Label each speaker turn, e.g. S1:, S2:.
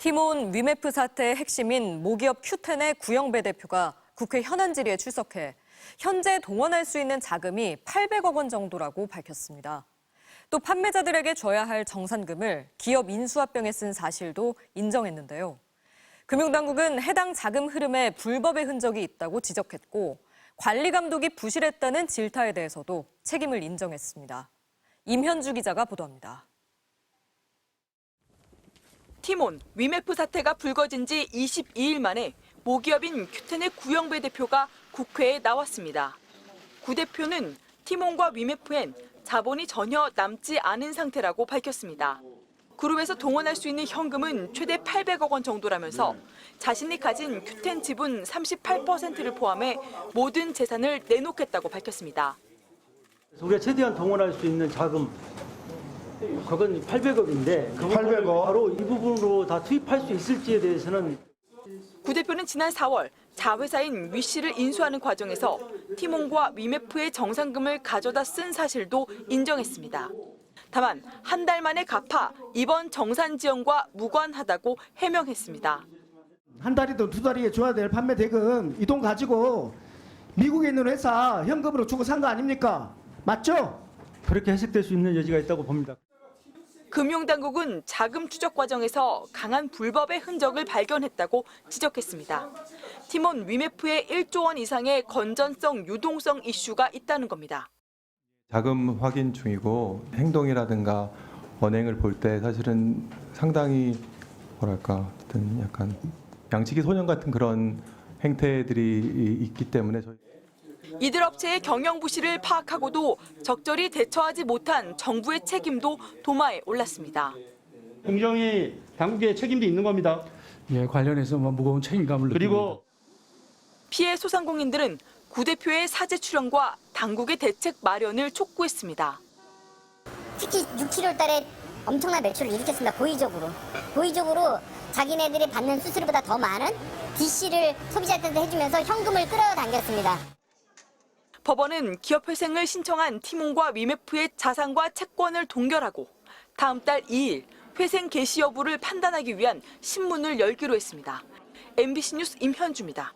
S1: 티몬 위메프 사태의 핵심인 모기업 큐텐의 구영배 대표가 국회 현안 질의에 출석해 현재 동원할 수 있는 자금이 800억 원 정도라고 밝혔습니다. 또 판매자들에게 줘야 할 정산금을 기업 인수합병에 쓴 사실도 인정했는데요. 금융당국은 해당 자금 흐름에 불법의 흔적이 있다고 지적했고 관리 감독이 부실했다는 질타에 대해서도 책임을 인정했습니다. 임현주 기자가 보도합니다.
S2: 티몬, 위메프 사태가 불거진 지 22일 만에 모기업인 큐텐의 구영배 대표가 국회에 나왔습니다. 구 대표는 티몬과 위메프엔 자본이 전혀 남지 않은 상태라고 밝혔습니다. 그룹에서 동원할 수 있는 현금은 최대 800억 원 정도라면서 자신이 가진 큐텐 지분 38%를 포함해 모든 재산을 내놓겠다고 밝혔습니다.
S3: 우리가 최대한 동원할 수 있는 자금 그건 800억인데 그
S4: 800억?
S3: 바로 이 부분으로 다 투입할 수 있을지에 대해서는
S2: 구 대표는 지난 4월 자회사인 위 씨를 인수하는 과정에서 티몬과 위메프의 정상금을 가져다 쓴 사실도 인정했습니다. 다만 한 달 만에 갚아 이번 정산 지원과 무관하다고 해명했습니다.
S4: 한 달이든 두 달이에 줘야 될 판매 대금 이 돈 가지고 미국에 있는 회사 현금으로 주고 산 거 아닙니까? 맞죠?
S3: 그렇게 해석될 수 있는 여지가 있다고 봅니다.
S2: 금융당국은 자금 추적 과정에서 강한 불법의 흔적을 발견했다고 지적했습니다. 티몬 위메프의 1조 원 이상의 건전성 유동성 이슈가 있다는 겁니다.
S5: 자금 확인 중이고 행동이라든가 언행을 볼 때 사실은 상당히 뭐랄까 약간 양치기 소년 같은 그런 행태들이 있기 때문에 저희
S2: 이들 업체의 경영 부실을 파악하고도 적절히 대처하지 못한 정부의 책임도 도마에 올랐습니다.
S6: 공정위 당국의 책임도 있는 겁니다.
S7: 예, 관련해서 뭐 무거운 책임감을
S6: 그리고
S2: 피해 소상공인들은 구 대표의 사제 출연과 당국의 대책 마련을 촉구했습니다.
S8: 특히 6, 7월 달에 엄청난 매출을 일으켰습니다. 고의적으로. 고의적으로 자기네들이 받는 수수료보다 더 많은 DC를 소비자한테 해주면서 현금을 끌어당겼습니다.
S2: 법원은 기업회생을 신청한 티몬과 위메프의 자산과 채권을 동결하고 다음 달 2일 회생 개시 여부를 판단하기 위한 신문을 열기로 했습니다. MBC 뉴스 임현주입니다.